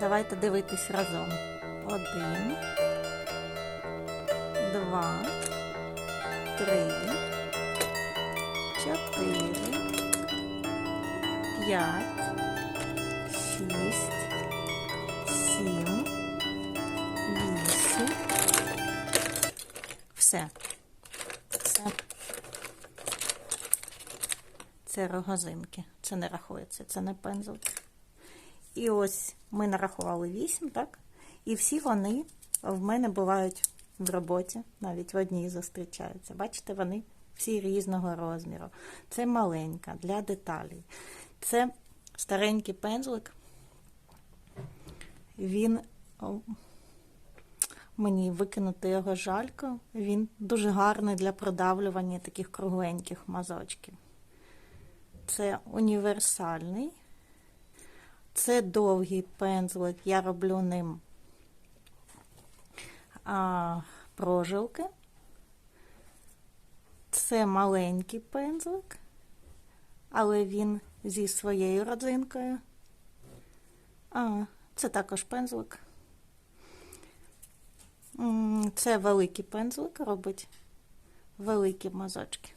Давайте дивитись разом. Один, два, три, чотири, п'ять, шість, сім, вісім. Все. Все. Це рогозинки. Це не рахується, це не пензл. І ось ми нарахували 8, так? І всі вони в мене бувають в роботі, навіть в одній зустрічаються. Бачите, вони всі різного розміру. Це маленька для деталей. Це старенький пензлик. Він мені викинути його жалько. Він дуже гарний для продавлювання таких кругленьких мазочків. Це універсальний. Це довгий пензлик, я роблю ним а, прожилки. Це маленький пензлик, але він зі своєю родзинкою. А, це також пензлик. Це великий пензлик, робить великі мазочки.